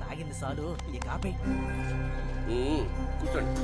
తాగింది చాలు ఈ కాపే. కూర్చోండి.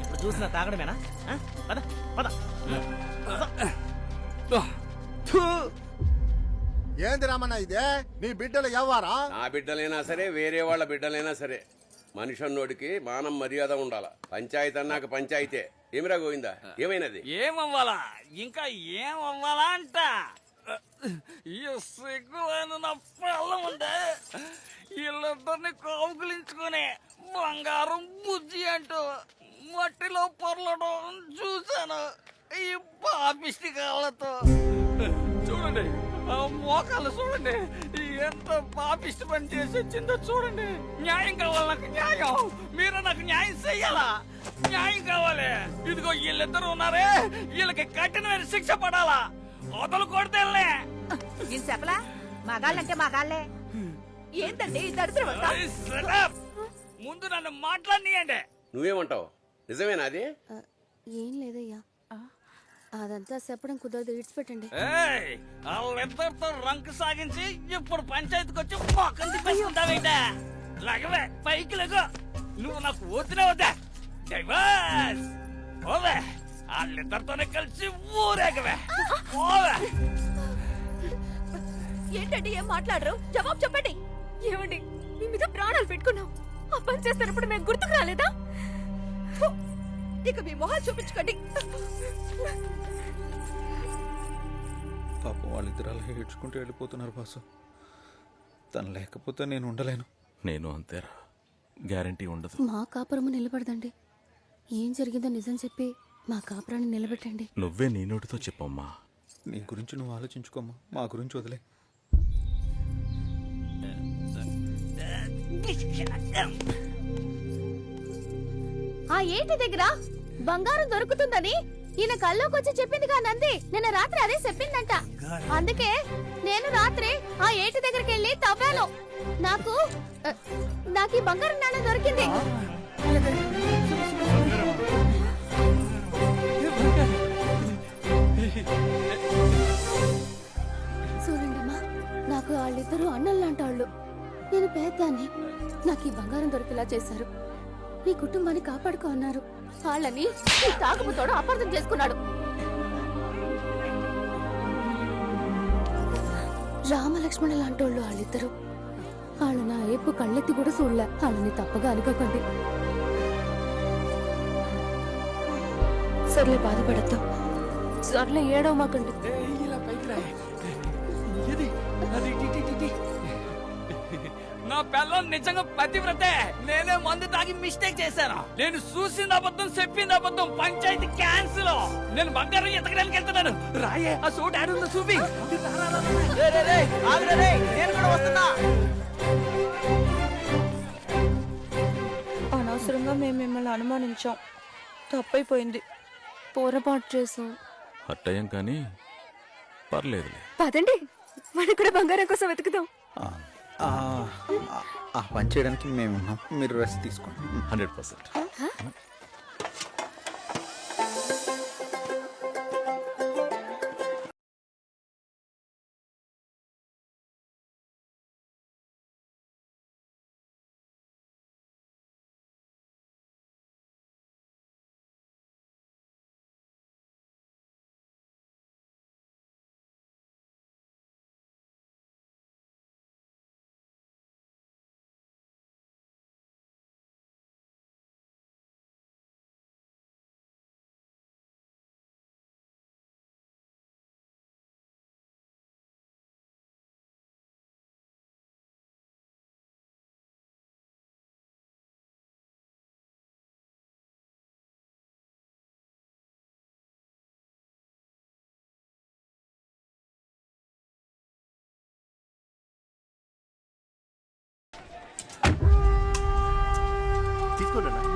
ఇప్పుడు చూసినా తాగడమేనా? ఆ? పద పద. ఏంది రామన్న ఇదే? నీ బిడ్డలు ఎవ్వారా? నా బిడ్డలైనా సరే వేరే వాళ్ళ బిడ్డలైనా సరే. మనిషి అన్నోడికి మానం మర్యాద ఉండాల. పంచాయతీ అన్నాక పంచాయతే. ఏమిరా గోవిందా? ఏమైనది? ఏమవ్వాలా? ఇంకా ఏమవ్వాలా అంట? ఈ సిగ్గులను నా పళ్ళం ఉంటే వీళ్ళిద్దరిని కౌగులించుకుని బంగారం బుజ్జి అంటూ మట్టిలో పొరలడం చూశాను. ఈ పాపిష్టి కాళ్ళతో. చూడండి ఆ మోకాలు చూడండి. ఎంత పాపిష్టి పని చేసి వచ్చిందో చూడండి. న్యాయం కావాలి నాకు న్యాయం. మీరు నాకు న్యాయం చెయ్యాలా? న్యాయం కావాలి. ఇదిగో వీళ్ళిద్దరు ఉన్నారే. వీళ్ళకి కఠినమైన శిక్ష పడాలా? వదలు కొడితేలే నేను చెప్పలా? మగాళ్ళంటే మగాళ్ళే ఏంటండి ఈ దరిద్రం అంతా? ముందు నన్ను మాట్లాడియండి నువ్వేమంటావు? నిజమేనా అది? ఆ, ఏం లేదయ్యా. అదంతా చెప్పడం కుదరదు ఇడిచిపెట్టండి ఏయ్, వాళ్ళిద్దరితో రంకు సాగించి ఇప్పుడు పంచాయతీకి వచ్చి మొక్కం తిప్పేసుకుంటావేంట? లగవే పైకి లెగు. నువ్వు నాకు వద్దునే వద్దా డైవర్స్! ఓవే వాళ్ళిద్దరితోనే కలిసి ఊరేగవే. ఓవే ఏంటండి ఏం మాట్లాడరు? జవాబు చెప్పండి. ఏమండి మీ మీద ప్రాణాలు పెట్టుకున్నాం. ఆ పని చేస్తున్నప్పుడు మేము గుర్తుకు రాలేదా? ఇక మీ మొహాలు చూపించుకోండి. పాపం వాళ్ళిద్దరు అలా ఏడ్చుకుంటూ వెళ్ళిపోతున్నారు బాసు. తను లేకపోతే నేను ఉండలేను. నేను అంతేరా. గ్యారంటీ ఉండదు. మా కాపురము నిలబడదండి. ఏం జరిగిందో నిజం చెప్పి మా కాపురాన్ని నిలబెట్టండి. నువ్వే నీ నోటితో చెప్పమ్మా. నీ గురించి నువ్వు ఆలోచించుకోమ్మా. మా గురించి వదిలే. ఆ ఏటి దగ్గర? బంగారం దొరుకుతుందని ఈయన కల్లోకి వచ్చి చెప్పింది కా నంది? నిన్న రాత్రి అదే చెప్పిందంట. అందుకే నేను రాత్రి ఆ ఏటి దగ్గరికి వెళ్ళి తవ్వాను. నాకు నాకు ఈ బంగారం నాణ్యం దొరికింది. చూడండమ్మా నాకు వాళ్ళిద్దరూ అన్నలు లాంటి వాళ్ళు నేను పేదాన్ని నాకు ఈ బంగారం దొరికేలా చేశారు. నీ కుటుంబాన్ని కాపాడుకో అన్నారు. వాళ్ళని ఈ తాగుబోతోడు అపార్థం చేసుకున్నాడు. రామలక్ష్మణ లాంటి వాళ్ళు వాళ్ళిద్దరు. వాళ్ళు నా ఏపు కళ్ళెత్తి కూడా చూడలే. వాళ్ళని తప్పగా అనుకోకండి సర్లే బాధపడద్దు. సర్లే ఏడవ మాకండి ఇలా పైకి నా పిల్లం నిజంగా పతివ్రతే. నేనే మందు తాగి మిస్టేక్ చేశాను? నేను చూసింది అబద్ధం చెప్పింది అబద్ధం పంచాయతీ క్యాన్సిల్. నేను బంగారం ఎతకడానికి వెళ్తున్నాను. రాయే ఆ సూట్ ఆడుందో చూపి. నేను కూడా వస్తున్నా. అనవసరంగా మేము మిమ్మల్ని అనుమానించాం. తప్పైపోయింది. పొరపాటు చేసాం అట్టయం కానీ పర్లేదులే. పదండి మనం కూడా బంగారం కోసం వెతుకుదాం. ఆ, పని చేయడానికి మేము ఉన్నాం మీరు రెస్ట్ తీసుకోండి. Hundred percent.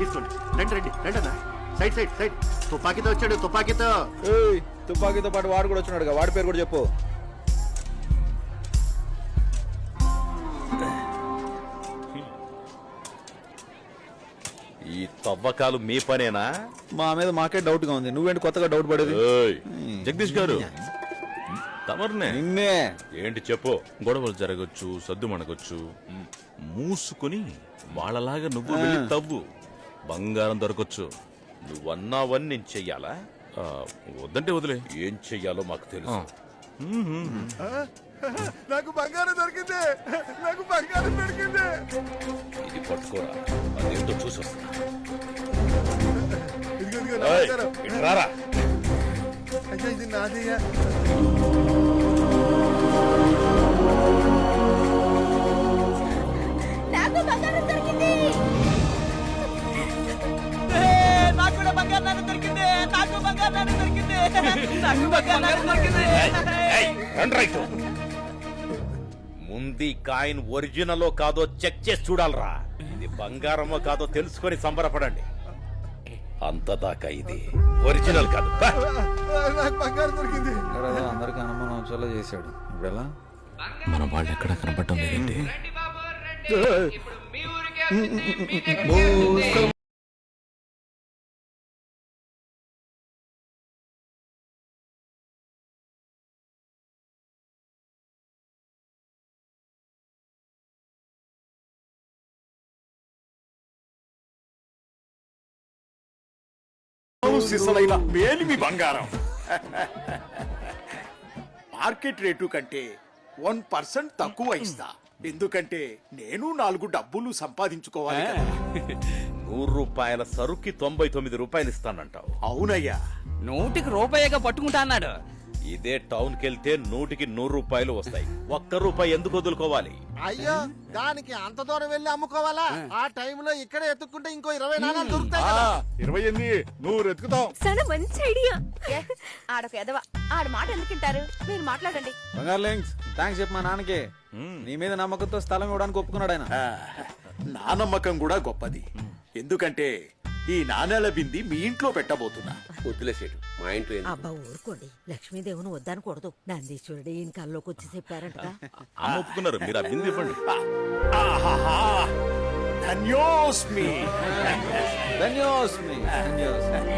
తీసుకోండి. రండి రండి రండి అన్న సైడ్ సైడ్ సైడ్. తుపాకీతో వచ్చాడు తుపాకీతో. ఏయ్ తుపాకీతో పాటు వాడు కూడా వచ్చినాడుగా వాడి పేరు కూడా చెప్పు. ఈ తవ్వకాలు మీ పనేనా? మా మీద మాకే డౌట్గా ఉంది. నువ్వేంటి కొత్తగా డౌట్ పడేది? ఏయ్, జగదీష్ గారు. తమర్నే. నిన్నే. ఏంటి చెప్పు. గొడవలు జరగచ్చు సద్దు మనకొచ్చు మూసుకొని వాళ్ళలాగా నువ్వు వెళ్ళి తవ్వు. బంగారం దొరకొచ్చు. నువ్వన్నావని నేను చెయ్యాలా? ఆ, వద్దంటే వదిలే. ఏం చెయ్యాలో మాకు తెలుసు. నాకు బంగారం దొరికింది. నాకు బంగారం దొరికింది. ఇది పట్టుకోరా. అదేంటో చూసి వస్తా. ఇదిగో ఇదిగో నా ఏయ్, బంగారం. ఇటు రారా. అయ్యా ఇది నాదయ్యా. బంగారు దొరికింది నాకు బంగారు దొరికింది. ముందు కాయిన్ ఒరిజినలో కాదో చెక్ చేసి చూడాలరా. ఇది బంగారమో కాదో తెలుసుకొని సంబరపడండి. అంతదాకా ఇది ఒరిజినల్ కాదు. అందరికి అనుమానం వచ్చేలా చేశాడు. ఇప్పుడు ఎలా మన వాళ్ళు ఎక్కడ కనపడటం లేదండి. సిసలైన మేలిమి బంగారం. మార్కెట్ రేటు కంటే వన్ పర్సెంట్ తక్కువ ఇస్తా. ఎందుకంటే నేను నాలుగు డబ్బులు సంపాదించుకోవాలి కదా. నూరు రూపాయల సరుకి తొంభై తొమ్మిది రూపాయలు ఇస్తానంటావు అవునయ్యా. నూటికి రూపాయిగా పట్టుకుంటా అన్నాడు. ఇదే టౌన్ కెళ్తే నూటికి నూరు రూపాయలు వస్తాయి. ఒక్క రూపాయి ఎందుకు వదులుకోవాలి? అయ్యో దానికి అంత దూరం వెళ్ళి అమ్ముకోవాలా? ఆ. టైంలో ఇక్కడే ఎత్తుక్కుంటే ఇంకో ఇరవై నాణాలు దొరుకుతాయి కదా. ఇరవై ఎనిమిది నూరు ఎత్తుకుతాం. చాలా మంచి ఐడియా. ఆడొక ఎదవ ఆడ మాట ఎందుకుంటారు మీరు మాట్లాడండి. బంగారు లింక్స్ థ్యాంక్స్ చెప్పు మా నాన్నకి. నీ మీద నమ్మకంతో స్థలం ఇవ్వడానికి ఒప్పుకున్నాడు ఆయన. నా నమ్మకం కూడా గొప్పది. ఎందుకంటే ఈ నాణేల బింది మీ ఇంట్లో పెట్టబోతున్నా. వదిలేసేటు మా ఇంట్లో ఎందుకు? అబ్బా ఊరుకోండి. లక్ష్మీదేవిని వద్దనకూడదు. నందీశ్వరుడు ఈయన కల్లోకి వచ్చి చెప్పారంట అమ్మ ఒప్పుకున్నారు. మీరు ఆ బింది ఇవ్వండి. ఆహాహా. ధన్యోస్మి. ధన్యోస్మి ధన్యోస్మి.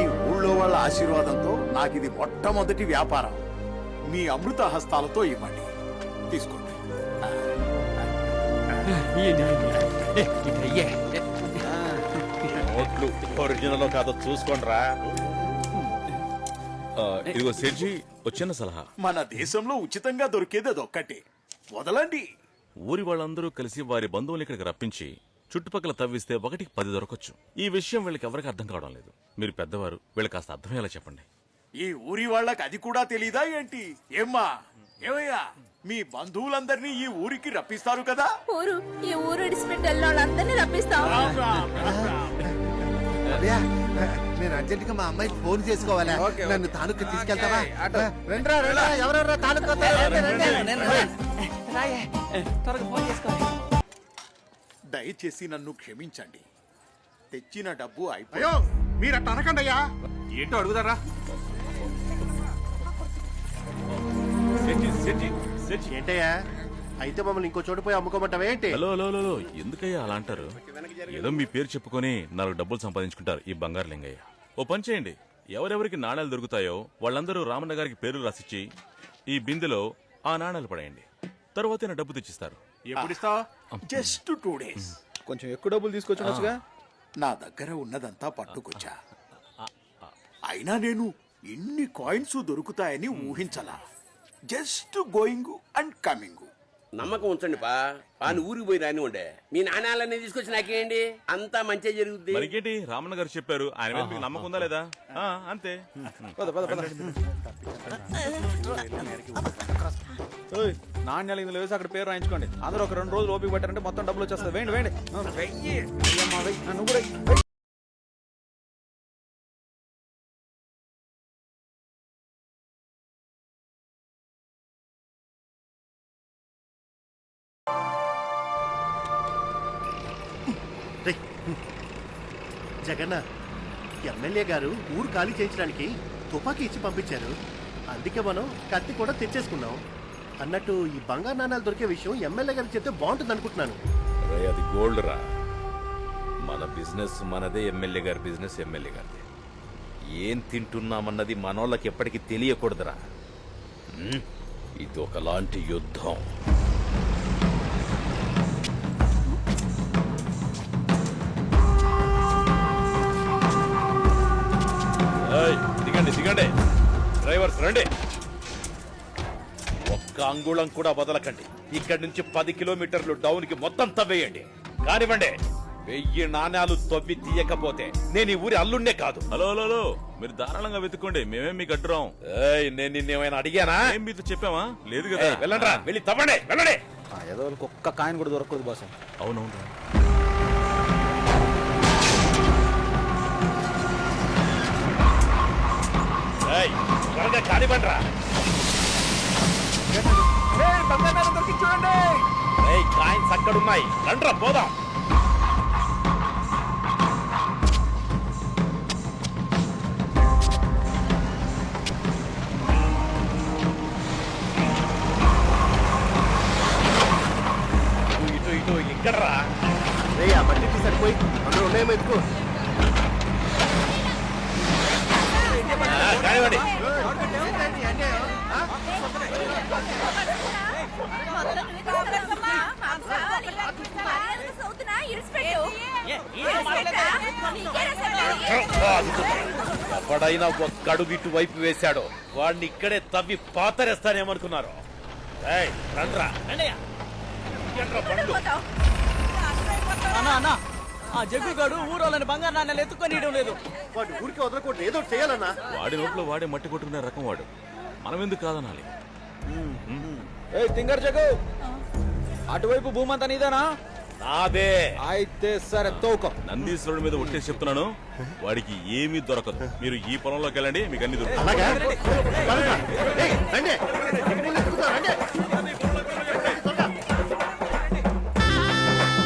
ఈ ఊళ్ళో వాళ్ళ ఆశీర్వాదంతో నాకు ఇది మొట్టమొదటి వ్యాపారం. మీ అమృత హస్తాలతో ఇవ్వండి. తీసుకోండి. నోట్లు ఒరిజినల్ కాదో చూసుకోండిరా. ఆ, ఇదిగో సెడ్జి వచ్చిన సలహా. మన దేశంలో ఉచితంగా దొరికేది అదొక్కటే. వదలండి. ఊరి వాళ్ళందరూ కలిసి వారి బంధువులు ఇక్కడికి రప్పించి చుట్టుపక్కల తవ్విస్తే ఒకటికి పది దొరకచ్చు. ఈ విషయం వీళ్ళకి ఎవరికి అర్థం కావడం లేదు. మీరు పెద్దవారు వీళ్ళకి కాస్త అర్థమయ్యేలా చెప్పండి. ఈ ఊరి వాళ్ళకి అది కూడా తెలీదా ఏంటి? ఏమ్మా? ఏమయ్యా? మీ బంధువులందరినీ ఈ ఊరికి రప్పిస్తారు కదా? ఊరు ఈ ఊరు ఇడిచిపెట్టి వెళ్ళిన వాళ్ళందరినీ రప్పిస్తాం రామ్ రామ్ రామ్ రామ్. అయ్యా, నేను అర్జెంట్గా మా అమ్మాయికి ఫోన్ చేసుకోవాలా? నన్ను తాలూకు తీసుకెళ్తావా? రండ్రా రండ్రా ఎవరెవరో తాలూకు దయచేసి నన్ను క్షమించండి. తెచ్చిన డబ్బు అయిపోయి మీరు అట్ట అనకండి అయ్యా ఏంటో సెడ్జి ఏంటయ్యా? అయితే మమ్మల్ని ఇంకో చోటు పోయి అమ్ముకోమంటావా ఏంటి? Hello hello hello hello. ఎందుకయ్యా అలా అంటారు? ఏదో మీ పేరు చెప్పుకొని నాలుగు డబ్బులు సంపాదించుకుంటారు ఈ బంగారు లింగయ్య. ఓ పని చేయండి. ఎవరెవరికి నాణాలు దొరుకుతాయో వాళ్ళందరూ రామన్న గారికి పేరు రాసిచ్చి ఈ బిందెలో ఆ నాణాలు పడేయండి. తర్వాత నా డబ్బు తెచ్చిస్తారు. ఎప్పుడు ఇస్తావా? Just two days. కొంచెం ఎక్కువ డబ్బులు తీసుకొచ్చుకోవచ్చుగా నా దగ్గర ఉన్నదంతా పట్టుకొచ్చా. అయినా నేను ఇన్ని కాయిన్స్ దొరుకుతాయని ఊహించలా. Just going and coming. నమ్మకం ఉంచండి పా. పాని ఊరికి పోయి రాని ఉండే మీ నాణాలన్నీ తీసుకొచ్చి నాకేంటి? అంతా మంచిగా జరుగుద్ది. మరికేంటి? రామన్న గారు చెప్పారు. ఆయన మీద మీకు నమ్మకం ఉందా లేదా? ఆ, అంతే. పద పద పద. ఓయ్, నాణ్యాలు ఇందులో వేసి అక్కడ పేరు రాయించుకోండి. అందరూ ఒక రెండు రోజులు ఓపిక పట్టారంటే మొత్తం డబ్బులు వచ్చేస్తుంది వేయండి వేయండి. ఆ, అయ్యమ్మా, వెయ్యి. ఆ, నువ్వు కూడా వెయ్యి. జగన్న ఎమ్మెల్యే గారు ఊరు ఖాళీ చేయించడానికి తుపాకీ ఇచ్చి పంపించారు. అందుకే మనం కత్తి కూడా తెచ్చేసుకున్నాం. అన్నట్టు ఈ బంగారు నాణాలు దొరికే విషయం ఎమ్మెల్యే గారికి చెప్తే బాగుంటుంది అనుకుంటున్నాను. రే, అది గోల్డ్ రా. మన బిజినెస్ మనదే ఎమ్మెల్యే గారి బిజినెస్ ఎమ్మెల్యే గారిది. ఏం తింటున్నామన్నది మనోళ్ళకి ఎప్పటికీ తెలియకూడదురా. ఇది ఒకలాంటి యుద్ధం. దిగండి దిగండి. డ్రైవర్స్ రండి. ఒక్క అంగుళం కూడా వదలకండి. ఇక్కడి నుంచి పది కిలోమీటర్లు డౌన్కి మొత్తం తవ్వేయండి. కానివ్వండి వెయ్యి నాణాలు తవ్వి తీయకపోతే నేను ఈ ఊరి అల్లుండే కాదు. Hello hello hello. మీరు ధారాళంగా వెతుక్కోండి. మేమేం మీకు అడ్డురాం. ఏయ్ నేను నిన్నేమైనా అడిగానా? ఏం మీతో చెప్పామా? లేదు కదా. ఏయ్, వెళ్ళండ్రా. వెళ్ళి తవ్వండి వెళ్ళండి. ఏదో ఒక్క కాయిన్ కూడా దొరకదు బాస్. అవునవును త్వరగా కానివ్వండిరా ఏయ్ కాయిన్స్ అక్కడున్నాయి. రండ్రా పోదాం. ఇటు, ఇటు ఇక్కడరా. రే ఆ బండికి సరిపోయి అందులో ఉన్నాయేమో ఎత్తుకో. ఎవడైనా ఒక్క అడుగు ఇటు వైపు వేశాడో వాడిని ఇక్కడే తవ్వి పాతరేస్తానేమనుకున్నారు. రండ్రా? అన్నా అన్నా. ఆ జగ్గుగాడు ఊరోళ్ళని బంగారు నాణ్యాలు ఎత్తుకొని లేదు. వాడు ఊరికి వదలకూడదు. ఏదో చేయాలన్నా. వాడి నోట్లో వాడే మట్టి కొట్టుకునే రకం వాడు. మనం ఎందుకు కాదనాలి ఏ తింగర్ జగు అటువైపు భూమి అంతా నీదేనా? నాదే. అయితే సరే తోక నందీశ్వరుడి మీద ఒట్టేసి చెప్తున్నాను. వాడికి ఏమీ దొరకదు. మీరు ఈ పొలంలోకి వెళ్ళండి మీకు అన్ని దొరకదు